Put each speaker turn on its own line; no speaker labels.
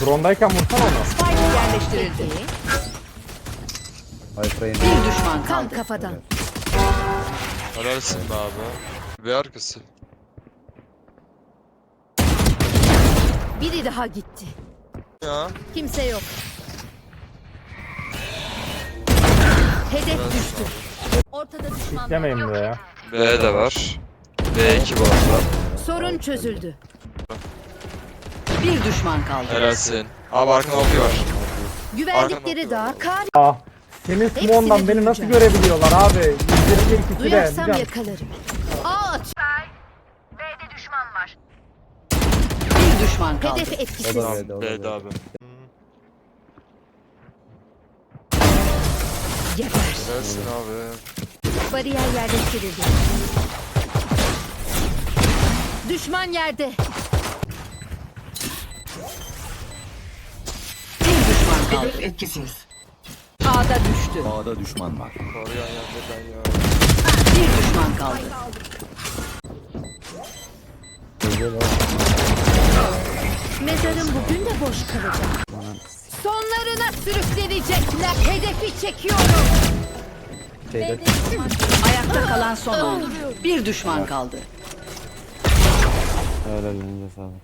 Drone'dayken vursana onu.
Spike yerleştirildi.
Hyper'ın
Bir düşman
Tam
kaldı.
kafadan.
Helalsin be abi. Ve arkası.
Biri daha gitti.
Ya.
Kimse yok. Hedef düştü. Ortada düşman var.
Demeyin be ya.
B de var. B2 bu arada.
Sorun çözüldü.
Bir düşman kaldı.
Helalsin. Abi arkana OP var.
Güvendikleri dağ kar.
Ah. Senin Smon'dan beni nasıl görebiliyorlar abi? Yüzleri ikisi de.
Duyarsam yakalarım. Ağaç.
Bir düşman kaldı.
Hedef etkisiz.
B'de,
B'de
B'de.
abi.
Geber.
Helalsin abi.
Bariyer yerleştirildi. Düşman yerde.
Kaldı. etkisiz. A'da düştü.
A'da düşman var.
Koruyan yerde ben ya.
Bir düşman kaldı.
Mezarım bugün de boş kalacak. Sonlarına sürüklenecekler. Hedefi çekiyorum.
Şeyde
Ayakta kalan son oyuncu. Bir düşman kaldı.
helal sağlık.